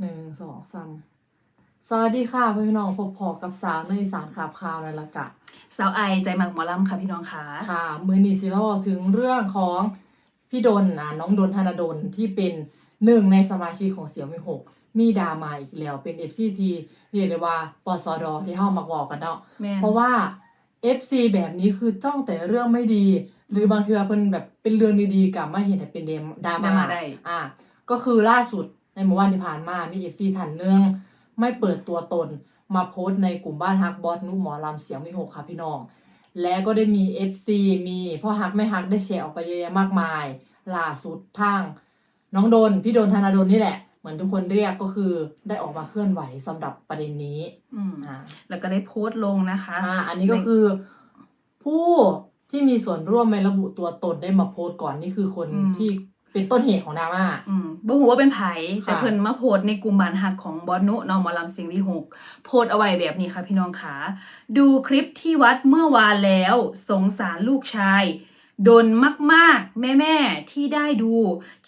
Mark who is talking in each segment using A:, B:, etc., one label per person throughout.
A: หนึ่งสองสามสวัสดีค่ะพี่น้องพบพอกับสาวในอีสานขาบข่าวในละกะ
B: สาวไอใจหมักหมอลำค่ะพี่น้องค่ะ
A: ค่ะ มือนี้สิมาบอกถึงเรื่องของพี่ดนอะน้องดนธนดลที่เป็นหนึ่งในสมาชิกของเสี่ยวมีหกมีดรามาอีกแล้วเป็น FCT เรียกได้ว่าปสดที่เข้ามาบอกกันเนาะ
B: แม่น
A: เพราะว่า FC แบบนี้คือจ้องแต่เรื่องไม่ดี หรือบางเทือเพิ่นแบบเป็นเรื่องดีๆกลับมาเห็นแต่เป็นเดมดรา
B: ดรา
A: ม่า
B: ม่าได้
A: อ่าก็คือล่าสุด ในเมื่อวันที่ผ่านมามี FC ทันเรื่องไม่เปิดตัวตนมาโพสต์ในกลุ่มบ้านฮักบอสนุหมอลำเสียงวิหกค่ะพี่น้อง และก็ได้มี FC มีพ่อฮักไม่ฮักได้แชร์ออกไปเยอะแยะมากมาย ล่าสุดทาง น้องโดน พี่โดนธนาโดนนี่แหละ เหมือนทุกคนเรียกก็คือได้ออกมาเคลื่อนไหวสำหรับประเด็นนี้
B: อืม
A: อ่า
B: แล้วก็ได้โพสต์ลงนะคะ
A: อ่าอันนี้ก็คือผู้ที่มีส่วนร่วมในระบุตัวตนได้มาโพสต์ก่อนนี่คือคน
B: อืม
A: ที่ เป็นต้นเหตุของดราม่า
B: อืมบ่ฮู้ว่าเป็นไผ
A: ค่ะ
B: แต่เพิ่นมาโพสต์ในกลุ่มบ้านฮักของบอสนุน้องหมอลำเสียงวิหกโพสต์เอาไว้แบบนี้ค่ะพี่น้องค่ะดูคลิปที่วัดเมื่อวานแล้ว สงสารลูกชายโดนมากๆ แม่ๆ ที่ได้ดู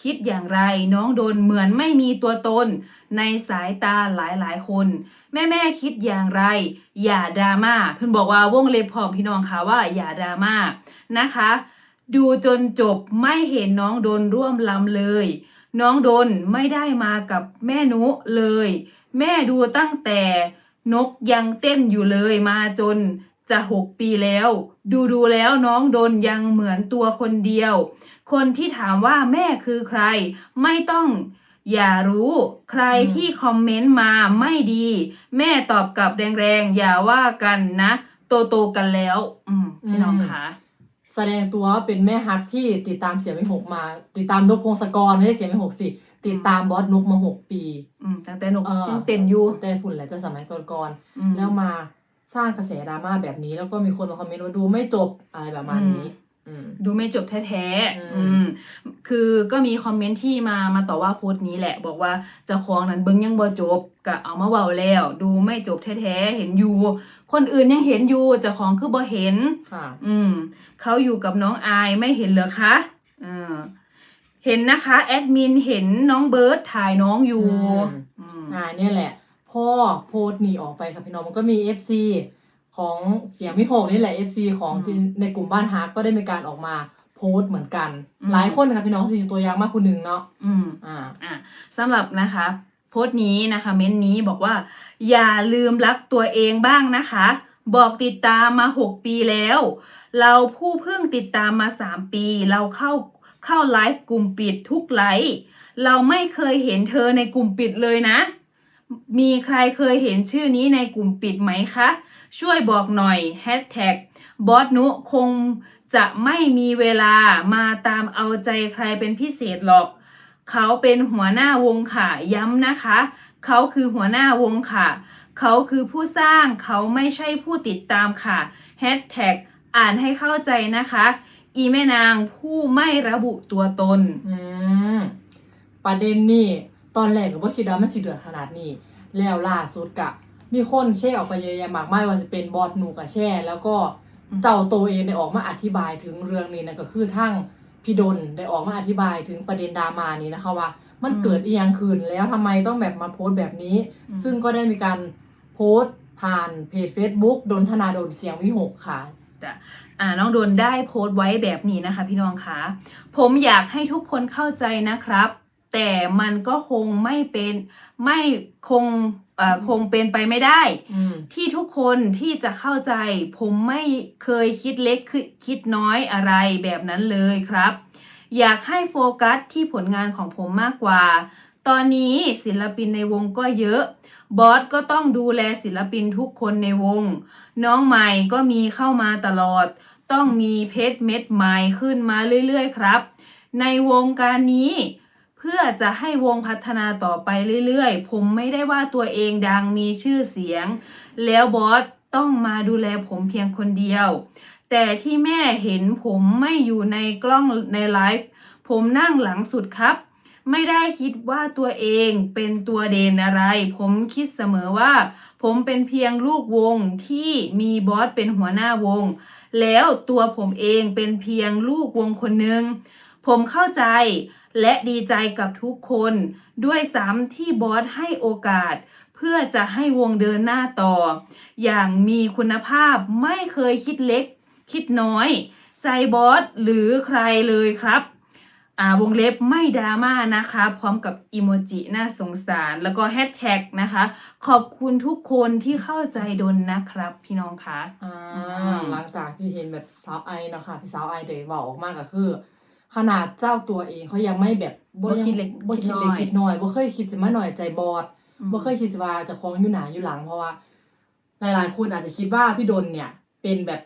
B: คิดอย่างไรน้องโดนเหมือนไม่มีตัวตน ในสายตาหลายๆ คน แม่ๆ คิดอย่างไร อย่าดราม่าเพิ่นบอกว่าวงเล็บพร้อมพี่น้องค่ะว่าอย่าดราม่านะคะ ดูจนจบไม่เห็นน้องโดนร่วมลำเลย น้องโดนไม่ได้มากับแม่นุเลย แม่ดูตั้งแต่นกยังเต้นอยู่เลยมาจนจะหกปีแล้ว ดูดูแล้วน้องโดนยังเหมือนตัวคนเดียว คนที่ถามว่าแม่คือใคร ไม่ต้องอย่ารู้ ใครที่คอมเมนต์มาไม่ดี แม่ตอบกลับแรงๆ อย่าว่ากันนะ โตโตๆกันแล้ว อืมพี่น้องคะ
A: แสดงตัวว่าเป็นแม่ฮักที่ติดตามเสียงไม่หกมา ติดตามนกพงศกรไม่ได้เสียงไม่หกสิติดตามบอสนุกมาหกปี
B: อืมตั้งแต่นก
A: เออ
B: ยังเต้นอยู่
A: แต่ฝุ่นแหละจะสมัยก่อน
B: อืม
A: ๆแล้วมาสร้างกระแสดราม่าแบบนี้ แล้วก็มีคนมาคอมเมนต์ว่าดูไม่จบอะไรประมาณนี้อืม
B: ดูไม่จบแท้ๆ
A: อืม
B: อืมคือก็มีคอมเมนต์ที่มามาต่อว่าโพสต์นี้แหละ บอกว่าเจะคองนั้นเบิ้งยังบ่จบก็เอามาเว้าแล้ว ดูไม่จบแท้ๆเห็นอยู่ คนอื่นยังเห็นอยู่เจะของคือบ่เห็น
A: ค่ะ
B: อืมเขาอยู่กับน้องอายไม่เห็นเหรอคะอืมเห็นนะคะแอดมินเห็นน้องเบิร์ดถ่ายน้องอยู่
A: อืม
B: อืม
A: อ่าเนี่ยแหละ พ่อโพสต์หนีออกไปค่ะพี่น้องมันก็มี FC ของเสียงมิโหกนี่แหละ FC ของ
B: อืม
A: ที่ในกลุ่มบ้านฮักก็ได้มีการออกมาโพสต์เหมือนกัน
B: อืม
A: หลายคนค่ะพี่น้องสี่ตัวอย่างมากคนหนึ่งเนาะ
B: อืม
A: อ่า
B: อะสำหรับนะคะ โพสต์นี้นะคะ เม้นต์นี้บอกว่า อย่าลืมรักตัวเองบ้างนะคะ บอกติดตามมา 6 ปีแล้ว เราผู้เพิ่งติดตามมา 3 ปี เราเข้าเข้าไลฟ์กลุ่มปิดทุกไลฟ์เราไม่เคยเห็นเธอในกลุ่มปิดเลยนะ มีใครเคยเห็นชื่อนี้ในกลุ่มปิดไหมคะ ช่วยบอกหน่อยแฮชแท็กบอสนุคงจะไม่มีเวลามาตามเอาใจใครเป็นพิเศษหรอก เขาเป็นหัวหน้าวงค่ะ ย้ำนะคะ เขาคือหัวหน้าวงค่ะ เขาคือผู้สร้างเขาไม่ใช่ผู้ติดตามค่ะแฮชแท็กอ่านให้เข้าใจนะคะ อีแม่นางผู้ไม่ระบุตัวตน
A: อืม ประเด็นนี่ ตอนแรกก็บ่คิดว่ามันสิเดือดขนาดนี้ แล้วล่าสุดกะ มีคนแช่ออกไปเยอะแยะมากมายว่าจะเป็นบอสหนูกับแช่แล้วก็
B: อืม
A: เจ้าตัวเองได้ออกมาอธิบายถึงเรื่องนี้นะก็คือทั้งพี่ดนได้ออกมาอธิบายถึงประเด็นดราม่านี้นะคะว่า มัน
B: อืม
A: เกิดอีหยังขึ้นแล้วทำไมต้องแบบมาโพสต์แบบนี้
B: อืม
A: ซึ่งก็ได้มีการโพสต์ผ่านเพจ Facebook ดนธนาดนเสียงวิหกค่ะ
B: จ้ะอ่าน้องโดนได้โพสต์ไว้แบบนี้นะคะ พี่น้องคะผมอยากให้ทุกคนเข้าใจนะครับ แต่มันก็คงไม่เป็นไม่คงเอ่อคงเป็นไปไม่ได้
A: อืม
B: ที่ทุกคนที่จะเข้าใจ ผมไม่เคยคิดเล็กคือคิดน้อยอะไรแบบนั้นเลยครับ อยากให้โฟกัสที่ผลงานของผมมากกว่า ตอนนี้ศิลปินในวงก็เยอะ บอสก็ต้องดูแลศิลปินทุกคนในวง น้องใหม่ก็มีเข้ามาตลอด ต้องมีเพชรเม็ดใหม่ขึ้นมาเรื่อยๆครับ ในวงการนี้เพื่อจะให้วงพัฒนาต่อไปเรื่อยๆ ผมไม่ได้ว่าตัวเองดังมีชื่อเสียง แล้วบอสต้องมาดูแลผมเพียงคนเดียว แต่ที่แม่เห็นผมไม่อยู่ในกล้องในไลฟ์ผมนั่งหลังสุดครับ ไม่ได้คิดว่าตัวเองเป็นตัวเด่นอะไร ผมคิดเสมอว่า ผมเป็นเพียงลูกวงที่มีบอสเป็นหัวหน้าวง แล้วตัวผมเองเป็นเพียงลูกวงคนหนึ่งผมเข้าใจ และดีใจกับทุกคน ด้วยซ้ำที่บอสให้โอกาส เพื่อจะให้วงเดินหน้าต่อ อย่างมีคุณภาพไม่เคยคิดเล็ก คิดน้อย ใจบอสหรือใครเลยครับอ่าวงเล็บไม่ดราม่านะคะ พร้อมกับอีโมจิน่าสงสาร แล้วก็แฮชแท็กนะคะ ขอบคุณทุกคนที่เข้าใจดนนะครับ พี่น้องคะ
A: อ่าหลังจากที่เห็นแบบสาวไอเนาะค่ะพี่สาวไอเดย์บอกออกมาก็คือ ขนาดเจ้าตัวเองเขายังไม่แบบ
B: บ่คิดเล็ก
A: บ่คิด
B: คิดน้
A: เล็
B: อกย
A: คิดน้อยบ่เคยคิดจะมาหน่อยใจบอดบ่เคยคิดว่าจะคล้องอยู่หนาอยู่หลังเพราะว่า หลายๆคนอาจจะคิดว่าพี่ดนเนี่ย เป็นแบบ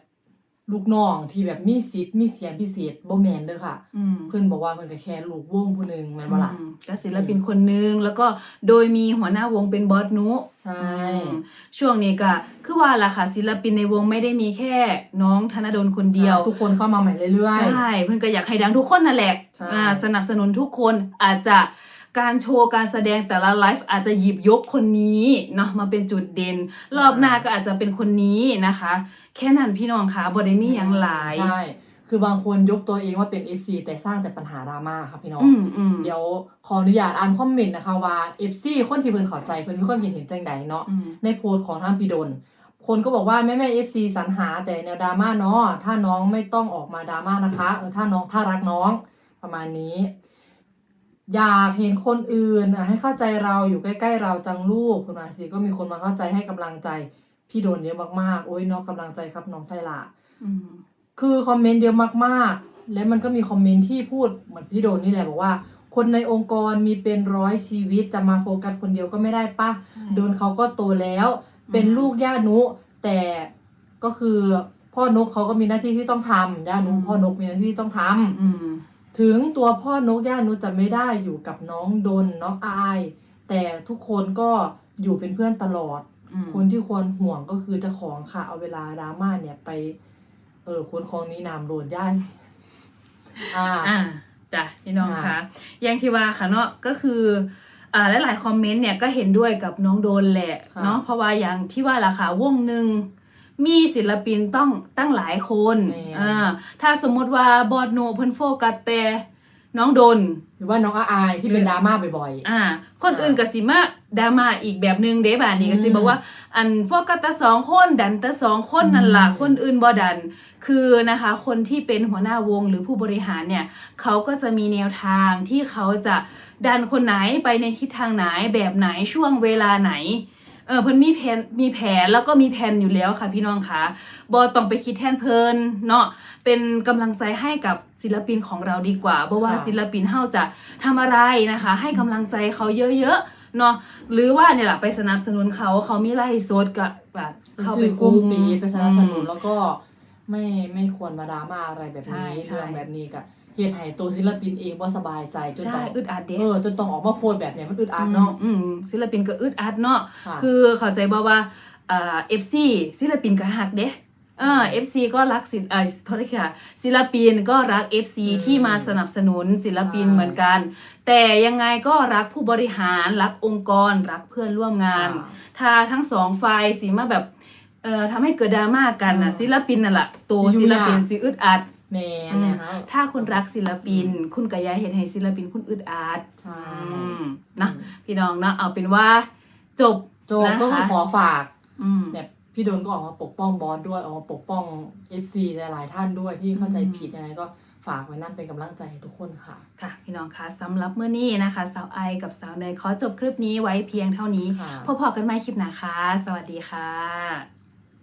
A: ลูกน้องที่แบบมีสิทธิ์มีเสียงพิเศษบ่แม่นเด้อค่ะ
B: อืม
A: เพิ่นบอกว่าเพิ่นก็แค่ลูกวงผู้หนึงแม่นบ่ล่ะ
B: อืมก็ศิลปินคนนึงแล้วก็โดยมีหัวหน้าวงเป็นบอสนุ
A: ใช่
B: อืมช่วงนี้ก็คือว่าล่ะค่ะศิลปินในวงไม่ได้มีแค่น้องธนดลคนเดียว
A: ทุกคนเข้ามาใหม่เรื่อย
B: ใช่เพื่อนก็อยากให้ดังทุกคนนั่นแหละ
A: ใช่
B: อ่าสนับสนุนทุกคนอาจจะ การโชว์การแสดงแต่ละไลฟ์อาจจะหยิบยกคนนี้เนาะมาเป็นจุดเด่น รอบหน้าก็อาจจะเป็นคนนี้นะคะ แค่นั้นพี่น้องคะบอได้มีอย่างหลาย
A: ใช่ คือบางคนยกตัวเองว่าเป็น FC แต่สร้างแต่ปัญหาดราม่าครับพี่น้อง
B: อืมอืม
A: เดี๋ยวขออนุญาตอ่านคอมเมนต์นะคะว่า FC คนที่เพิ่นเข้าใจเพิ่นมีความคิดเห็นจังใดเนาะ
B: อืม
A: ในโพสต์ของทางพี่ดนคนก็บอกว่าแม่แม่ FC สรรหาแต่แนวดราม่าเนาะถ้าน้องไม่ต้องออกมาดราม่านะคะเออถ้าน้องถ้ารักน้องประมาณนี้ อยากเห็นคนอื่นอะให้เข้าใจเราอยู่ใกล้ๆเราจังลูกคุณมาสิก็มีคนมาเข้าใจให้กำลังใจพี่โดนเยอะมากๆ โอ้ยน้องกำลังใจครับน้องไซลา
B: อืม
A: คือคอมเมนต์เยอะมากๆ และมันก็มีคอมเมนต์ที่พูดเหมือนพี่โดนนี่แหละบอกว่า คนในองค์กรมีเป็นร้อยชีวิตจะมาโฟกัสคนเดียวก็ไม่ได้ปะโดนเขาก็โตแล้ว เป็นลูกย่านุ แต่ก็คือพ่อนกเขาก็มีหน้าที่ที่ต้องทำย่านุ
B: อืม
A: พ่อนกมีหน้าที่ต้องทำ
B: อืม
A: ถึงตัวพ่อนกย่านุจะไม่ได้อยู่กับน้องดนน้องอาย แต่ทุกคนก็อยู่เป็นเพื่อนตลอด
B: อืม
A: คนที่ควรห่วงก็คือเจ้าของค่ะ เอาเวลาดราม่าเนี่ยไป เออคนของนี้นามโดนได้อ่า
B: อ่าจ้ะพี่น้อง
A: ค่ะ
B: คะอย่างที่ว่าค่ะเนาะก็คืออ่าหลายๆคอมเมนต์เนี่ยก็เห็นด้วยกับน้องโดนแหละ
A: ค่ะ
B: เนาะเพราะว่าอย่างที่ว่าล่ะค่ะวงหนึ่ง มีศิลปินต้องตั้งหลายคนอ่าถ้าสมมติว่าบอดโนเพิ่นโฟกัสแต่น้องโดน
A: หรือว่าน้องอาอายที่เป็นดราม่าบ่อย
B: อ่า คนอื่นก็สิมาดราม่าอีกแบบหนึงเด้บาดนี้ก็สิ
A: อืม
B: บอกว่า อันโฟกัสแต่สองคนดันแต่สองคนนั่นล่ะ
A: อืม
B: คนอื่นบ่ดัน คือนะคะ คนที่เป็นหัวหน้าวงหรือผู้บริหารเนี่ยเขาก็จะมีแนวทางที่เขาจะดันคนไหนไปในทิศทางไหนแบบไหนช่วงเวลาไหน เออเพิ่นมีแผนมีแผนแล้วก็มีแผนอยู่แล้วค่ะ พี่น้องคะบอต้องไปคิดแทนเพิ่นเนาะเป็นกำลังใจให้กับศิลปินของเราดีกว่าเพราะว่า
A: ค่ะ
B: ศิลปินเฮาจะทำอะไรนะคะ ให้กำลังใจเขาเยอะๆเนาะหรือว่าเนี่ยแหละไปสนับสนุนเขาเขามีไล่โซดกับแบบ
A: ๆ
B: เข้า
A: ไป
B: ไป
A: ซื้อก
B: ลุ่
A: ลุ้
B: ม
A: มปีไปสนับสนุน
B: อืม
A: แล้วก็ไม่ไม่ควรมาดราม่าอะไรแบบ
B: ใช่
A: นี้
B: ใช่
A: เรื่องแบบนี้กับ เหตุให้ตัวศิลปินเองว่าสบายใจจน
B: ใช่
A: ต้อง
B: อึดอัดเด้
A: เออจนต้องออกมาโพสต์แบบเนี้ยมันอึดอัดเนาะ
B: อืมอืมศิลปินก็อึดอัดเนาะ
A: ค่ะ
B: คือเข้าใจบ่ว่าอ่า FC ศิลปินก็ฮักเด้เออ FC ก็รักศิลเอ่อโทษทีค่ะ ศิลปินก็รัก FC
A: อืม
B: ที่มาสนับสนุนศิลปิน
A: ใช่
B: เหมือนกัน แต่ยังไงก็รักผู้บริหารรักองค์กร รักเพื่อนร่วมงาน
A: ค่ะ
B: ถ้าทั้งสองฝ่ายสิมาแบบเอ่อทำให้เกิดดราม่ากันน่ะ
A: อืม
B: ศิลปินน่ะล่ะตัว
A: สิยุ่
B: ศิ
A: ง
B: ล
A: ยาก
B: ปินสิอึดอัด
A: แม่นะคะ
B: ถ้าคุณรักศิลปิน คุณก็อย่าเห็นให้ศิลปินคุณอึดอัด
A: ใช่
B: อืมนะพี่น้องเนาะเอาเป็นว่า จบ
A: โจบก็คือ
B: นะคะ
A: ขอฝาก
B: อืม
A: แบบพี่โดนก็ออกมาปกป้องบอสด้วยออกมาปกป้อง FC หลายๆท่านด้วยที่เข้าใจ
B: อืม
A: ผิดยังไงก็ฝากไว้นั่นเป็นกำลังใจให้ทุกคนค่ะ
B: ค่ะ พี่น้องคะสำหรับเมื่อนี้นะคะ สาวไอกับสาวเนยขอจบคลิปนี้ไว้เพียงเท่านี้
A: ค่ะ
B: พบๆกันใหม่คลิปหน้าค่ะ สวัสดีค่ะ